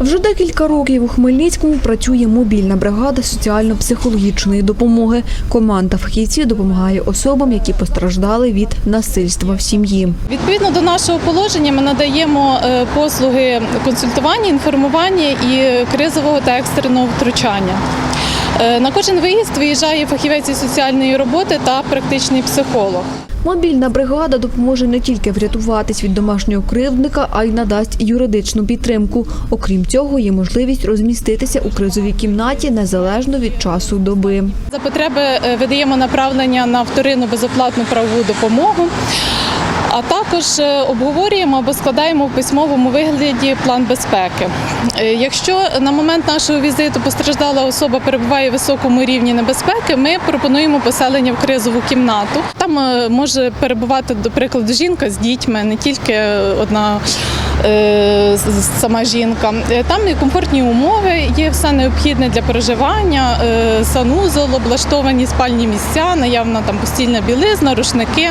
Вже декілька років у Хмельницькому працює мобільна бригада соціально-психологічної допомоги. Команда фахівців допомагає особам, які постраждали від насильства в сім'ї. Відповідно до нашого положення, ми надаємо е, послуги консультування, інформування і кризового та екстреного втручання. Е, На кожен виїзд виїжджає фахівець із соціальної роботи та практичний психолог. Мобільна бригада допоможе не тільки врятуватись від домашнього кривдника, а й надасть юридичну підтримку. Окрім цього, є можливість розміститися у кризовій кімнаті незалежно від часу доби. За потреби е, видаємо направлення на вторинну безоплатну правову допомогу. А також е, обговорюємо або складаємо в письмовому вигляді план безпеки. Е, Якщо на момент нашого візиту постраждала особа перебуває в високому рівні небезпеки, ми пропонуємо поселення в кризову кімнату. Там е, може перебувати, до прикладу, жінка з дітьми, не тільки одна сама жінка. Там і комфортні умови, є все необхідне для проживання, санузол, облаштовані спальні місця, наявна там постільна білизна, рушники.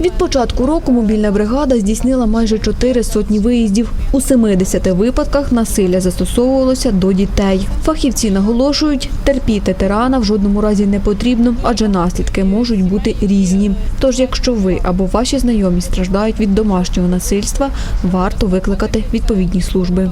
Від початку року мобільна бригада здійснила майже чотири сотні виїздів. У 70 випадках насилля застосовувалося до дітей. Фахівці наголошують, терпіти тирана в жодному разі не потрібно, адже наслідки можуть бути різні. Тож, якщо ви або ваші знайомі страждають від домашнього насильства, варто викликати відповідні служби.